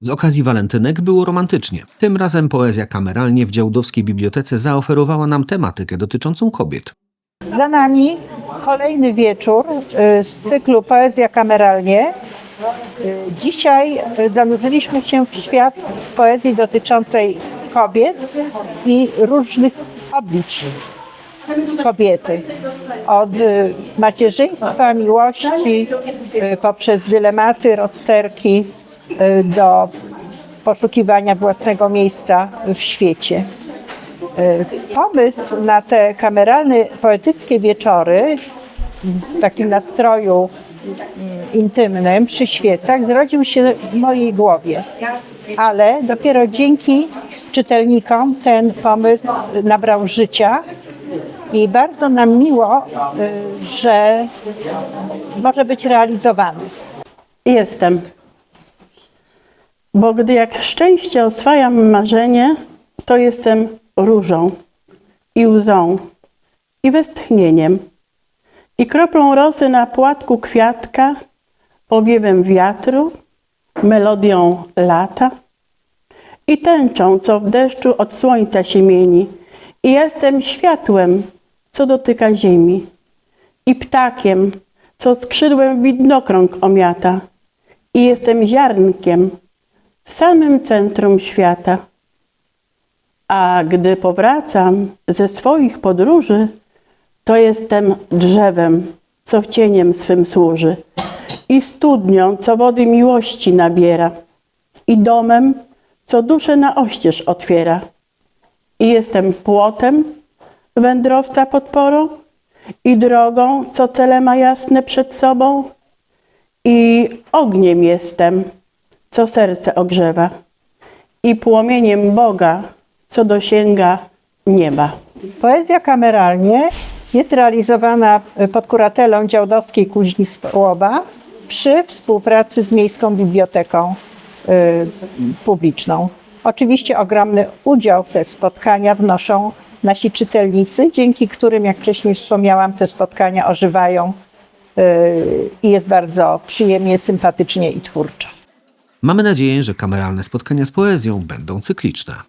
Z okazji walentynek było romantycznie. Tym razem poezja kameralnie w Działdowskiej Bibliotece zaoferowała nam tematykę dotyczącą kobiet. Za nami kolejny wieczór y, z cyklu Poezja kameralnie. Y, Dzisiaj zanurzyliśmy się w świat poezji dotyczącej kobiet i różnych oblicz kobiety. Od y, macierzyństwa, miłości, poprzez dylematy, rozterki do poszukiwania własnego miejsca w świecie. Y, Pomysł na te kameralne, poetyckie wieczory w takim nastroju mm, intymnym przy świecach zrodził się w mojej głowie. Ale dopiero dzięki czytelnikom ten pomysł nabrał życia i bardzo nam miło, y, że może być realizowany. Jestem. Bo gdy jak szczęście oswajam marzenie, to jestem różą i łzą i westchnieniem. I kroplą rosy na płatku kwiatka, powiewem wiatru, melodią lata. I tęczą, co w deszczu od słońca się mieni. I jestem światłem, co dotyka ziemi. I ptakiem, co skrzydłem widnokrąg omiata. I jestem ziarnkiem w samym centrum świata. A gdy powracam ze swoich podróży, to jestem drzewem, co w cieniem swym służy, i studnią, co wody miłości nabiera, i domem, co duszę na oścież otwiera. I jestem płotem, wędrowca podporą, i drogą, co cele ma jasne przed sobą, i ogniem jestem, co serce ogrzewa, i płomieniem Boga, co dosięga nieba. Poezja kameralnie jest realizowana pod kuratelą Działdowskiej Kuźni Spłoba przy współpracy z Miejską Biblioteką y, Publiczną. Oczywiście ogromny udział w te spotkania wnoszą nasi czytelnicy, dzięki którym, jak wcześniej wspomniałam, te spotkania ożywają y, i jest bardzo przyjemnie, sympatycznie i twórczo. Mamy nadzieję, że kameralne spotkania z poezją będą cykliczne.